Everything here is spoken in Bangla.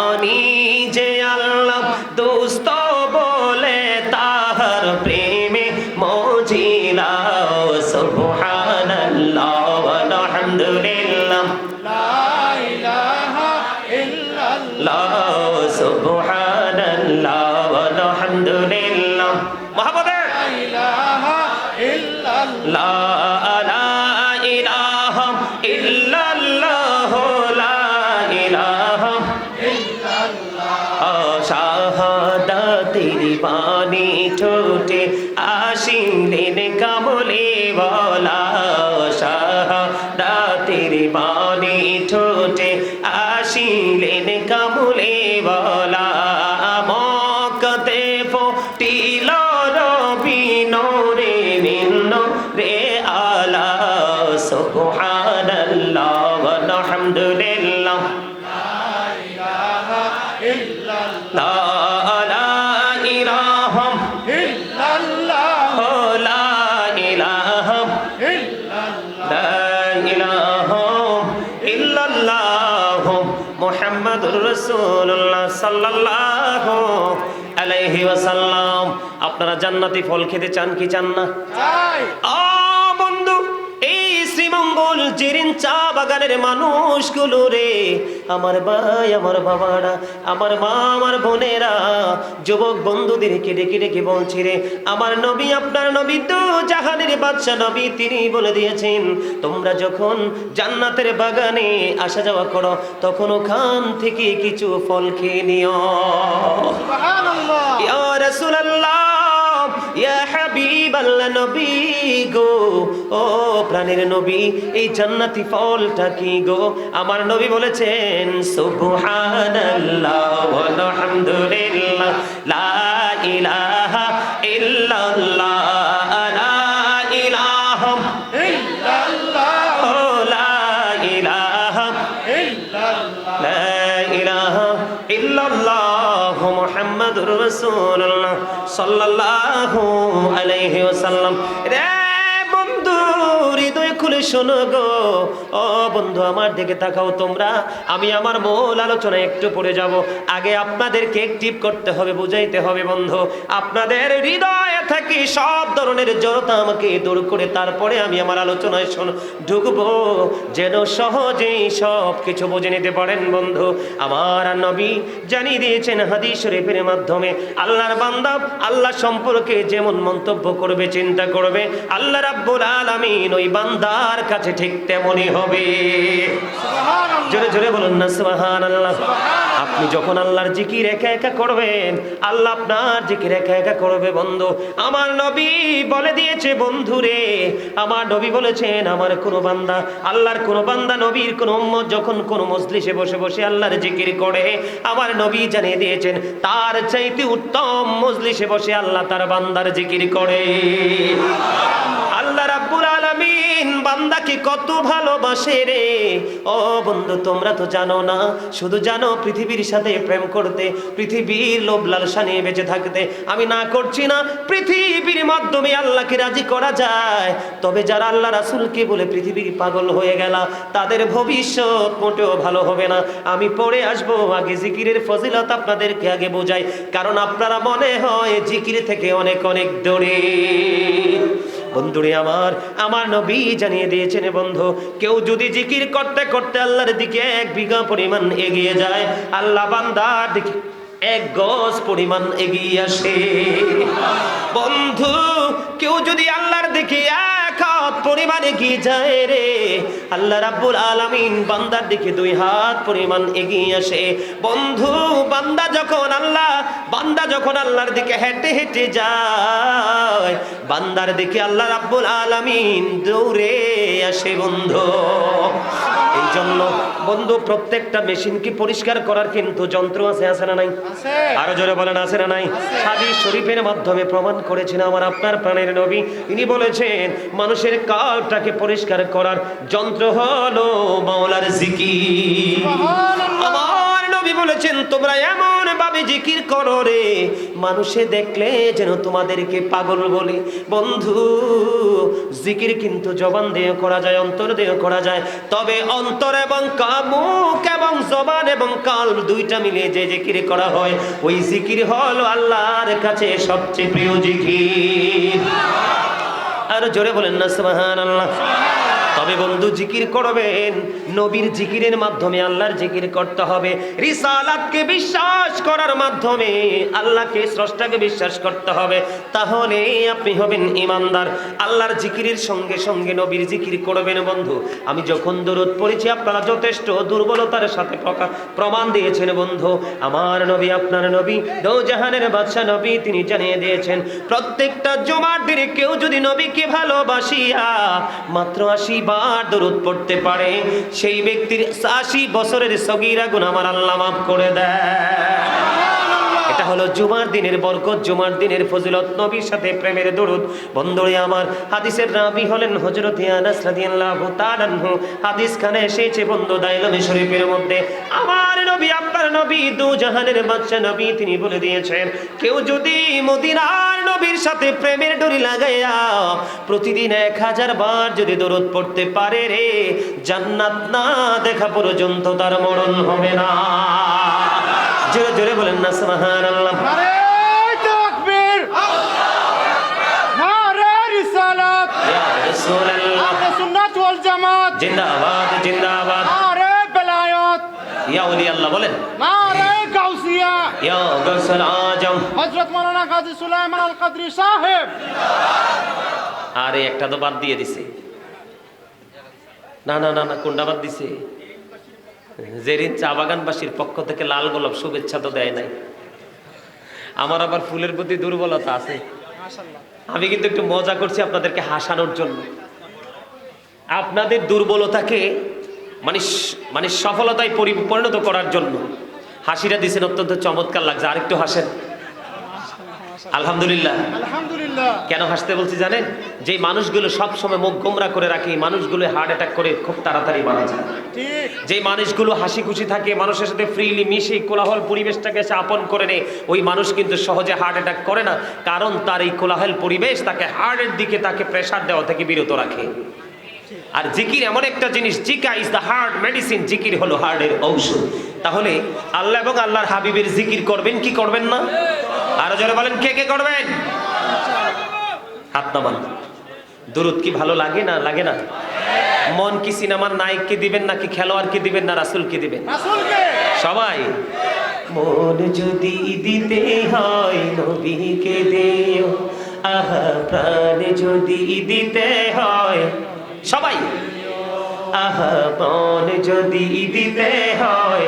জানি যে আল্লাহ দোস্ত বলে তাহার প্রেমে মজিলা সুবহানাল্লাহ আলহামদুলিল্লাহ। লা সুবহানাল্লাহ। শাহাদাতের বাণী ঠোঁটে আসিলেন কামলে বলা শাহাদাতের বাণী ঠোঁটে আসিলেন কামলে বলা। আপনারা জান্নাতি ফল খেতে চান কি চান না? শ্রীমঙ্গল জেরিন চা বাগানের মানুষগুলো রে। আমার ভাই আমার বাবারা আমার মা আমার বোনেরা যুবক বন্ধুদেরকে ডেকে ডেকে বলছি রে আমার নবী আপনার নবী তো জাহানের বাদশা নবী তিনি বলে দিয়েছেন তোমরা যখন জান্নাতের বাগানে আসা যাওয়া করো তখন ওখান থেকে কিছু ফল খেয়ে নিও। ইয়া রাসূলুল্লাহ। ইয়া নবী গো, ও নবী, এই গো? আমার নবী বলেছেন, সুবহানাল্লাহ আলহামদুলিল্লাহ, লা ইলাহা ইল্লাল্লাহ, লা মুহাম্মাদুর রাসূলুল্লাহ সাল্লাল্লাহু আলাইহি ওয়াসাল্লাম। রে বন্ধু হৃদয় খুলে শোনো গো। ও বন্ধু, আমার দিকে তাকাও তোমরা। আমি আমার মূল আলোচনা একটু পড়ে যাব। আগে আপনাদেরকে অ্যাক্টিভ করতে হবে, বুঝাইতে হবে বন্ধু। আপনাদের হৃদয়ে থাকি সব ধরনের জড়তা আমাকে দূর করে, তারপরে আমি আমার আলোচনায় শোন, ঢুকবো। যেন সহজেই সব কিছু বুঝে নিতে পারেন বন্ধু। আমার নবী জানিয়ে দিয়েছেন হাদিস শরীফের মাধ্যমে, আল্লাহর বান্দা আল্লাহ সম্পর্কে যেমন মন্তব্য করবে, চিন্তা করবে, আল্লাহ রাব্বুল আলামিন ওই বান্দার কাছে ঠিক তেমনই হবে। জোরে জোরে বলুন না সুবহানাল্লাহ। আপনি যখন আল্লাহর জিকির একা একা করবেন আল্লাহ আপনার জিকির একা একা করবে বন্ধু। আমার নবী বলে দিয়েছে বন্ধু রে আমার নবী বলেছেন আমার কোনো বান্দা আল্লাহর কোনো বান্দা নবীর কোনো উম্মত যখন কোনো মজলিসে বসে বসে আল্লাহর জিকির করে আমার নবী জানিয়ে দিয়েছেন তার চাইতে উত্তম মজলিসে বসে আল্লাহ তার বান্দার জিকির করে। আল্লাহ রাব্বুল বান্দাকে কত ভালোবাসে রে? ও বন্ধু, তোমরা তো জানো না। শুধু জানো পৃথিবীর সাথে প্রেম করতে, পৃথিবীর লোভ লালসা নিয়ে বেঁচে থাকতে। আমি না করছি না, পৃথিবীর মাধ্যমে আল্লাহকে রাজি করা যায়। তবে যারা আল্লাহ রাসূলকে বলে পৃথিবীর পাগল হয়ে গেল, তাদের ভবিষ্যৎ মোটেও ভালো হবে না। আমি পড়ে আসব, আগে জিকিরের ফজিলত আপনাদেরকে আগে বোঝাই। কারণ আপনারা মনে হয় জিকির থেকে অনেক অনেক দূরে। বন্ধুরে আমার আমার নবী জানিয়ে দিয়েছেন বন্ধু, কেউ যদি জিকির করতে করতে আল্লাহর দিকে এক বিঘা পরিমাণ এগিয়ে যায়, আল্লাহ বান্দার দিকে এক গজ পরিমাণ এগিয়ে আসে। বন্ধু, কেউ যদি আল্লাহর দিকে পরিমাণ এগিয়ে যায় রে, আল্লাহ রাব্বুল আলামিন বান্দার দিকে দুই হাত পরিমাণ এগিয়ে আসে। বন্ধু, বান্দা যখন আল্লাহ বান্দা যখন আল্লাহর দিকে হেঁটে হেঁটে যায় বান্দার দিকে আল্লাহ রাব্বুল আলামিন দৌড়ে আসে বন্ধু। এই জন্য বন্ধু প্রত্যেকটা মেশিনকে পরিষ্কার করার কিন্তু যন্ত্র আছে আছে না নাই? আরও জোরে বলেন আছে না নাই? হাদিস শরীফের মাধ্যমে প্রমাণ করেছেন আমার আপনার প্রাণের নবী। তিনি বলেছেন মানুষের কালটাকে পরিষ্কার করার যন্ত্র হলো মাওলার জিকির। আমার বলেছেন, তোমরা এমন ভাবে জিকির করো রে, মানুষে দেখলে যেন তোমাদেরকে পাগল বলে। বন্ধু, জিকির কিন্তু জবান দিয়ে করা যায়, অন্তর দিয়ে করা যায়। তবে অন্তর এবং কামুক এবং জবান এবং কাল দুইটা মিলে যে জিকির করা হয়, ওই জিকির হলো আল্লাহর কাছে সবচেয়ে প্রিয় জিকির। আর জোরে বলেন না, সুবহানাল্লাহ। তবে বন্ধু, জিকির করবেন। নবীর জিকিরের মাধ্যমে আল্লাহর জিকির করতে হবে। রিসালাতকে বিশ্বাস করার মাধ্যমে আল্লাহকে, স্রষ্টাকে বিশ্বাস করতে হবে। তাহলে আপনি হবেন ইমানদার। আল্লাহর জিকিরের সঙ্গে সঙ্গে নবীর জিকির করবেন বন্ধু। আমি যখন দরুদ পড়েছি, আপনারা যথেষ্ট দুর্বলতার সাথে প্রমাণ দিয়েছেন বন্ধু। আমার নবী, আপনার নবী দৌজাহানের বাদশা নবী, তিনি জানিয়ে দিয়েছেন, প্রত্যেকটা জমার দিনে কেউ যদি নবীকে ভালোবাসিয়া মাত্র আশি বার দরুদ পড়তে পারে, সেই ব্যক্তির আশি বছরের সগিরা গুণ আমার আল্লাহ মাফ করে দেয়। হলো জুমার দিনের বরকত, জুমার দিনের ফজিলত, নবীর সাথে প্রেমের দরুদ। বন্ধুরে আমার, হাদিসের রাবি হলেন হযরত আনাস রাদিয়াল্লাহু তাআলা আনহু। হাদিস খানে এসেছে বন্ধু দাইলামে শরীফের মধ্যে। আমার নবী, আপনার নবী, দু জাহানের বাদশা নবী তিনি বলে দিয়েছেন, কেউ যদি মদিনার নবীর সাথে প্রেমের ডরি লাগাইয়া প্রতিদিন এক হাজার বার যদি দরুদ পড়তে পারে রে, জান্নাত না দেখা পর্যন্ত তার মরণ হবে না। জোরে জোরে বলেন না জিন্দাবাদ জিন্দাবাদ। বেলায়েত। ইয়া ওলি আল্লাহ বলেন। নারে গাউসিয়া। ইয়া গাউসুল আজম। হযরত মাওলানা গাজী সুলাইমান আল কদরি সাহেব। আরে একটা তো বাদ দিয়ে দিছে। না না না না কোনটা বাদ দিছে? জেরিন চা বাগানবাসীর পক্ষ থেকে লাল গোলাপ শুভেচ্ছা তো দেয় নাই। আমার আবার ফুলের প্রতি দুর্বলতা আছে। আমি কিন্তু একটু মজা করছি আপনাদেরকে হাসানোর জন্য। আপনাদের দুর্বলতাকে মানে মানে সফলতায় পরি- পরিণত করার জন্য। হাসিটা দিছেন অত্যন্ত চমৎকার লাগছে। আরেকটু হাসেন। আলহামদুলিল্লাহ। আলহামদুলিল্লাহ। কেন হাসতে বলছি জানেন? যে মানুষগুলো সব সময় মুখ গোমরা করে রাখে মানুষগুলো হার্ট অ্যাটাক করে খুব তাড়াতাড়ি মারা যায়। ঠিক। যে মানুষগুলো হাসি খুশি থাকে মানুষের সাথে ফ্রিলি মিশে কোলাহল পরিবেশটাকে সে আপন করে নেয় ওই মানুষ কিন্তু সহজে হার্ট অ্যাটাক করে না কারণ তার এই কোলাহল পরিবেশ তাকে হার্টের দিকে তাকে প্রেসার দেওয়া থেকে বিরত রাখে। আর জিকির এমন একটা জিনিস জিকা ইজ দ্য হার্ট মেডিসিন জিকির হলো হার্টের ঔষধ। তাহলে আল্লাহ এবং আল্লাহর হাবিবের জিকির করবেন কি করবেন না? আরও জোরে বলেন কে কে করবেন? হাত নামান। দরুদ কি ভালো লাগে না লাগে না? মন কি সিনেমার নায়ককে দিবেন নাকি খেলোয়াড়কে দিবেন না রাসুলকে দিবেন? সবাই। মন যদি দিতে হয় নবীকে দেও আহা প্রাণ যদি দিতে হয়। সবাই। আহা মন যদি দিতে হয়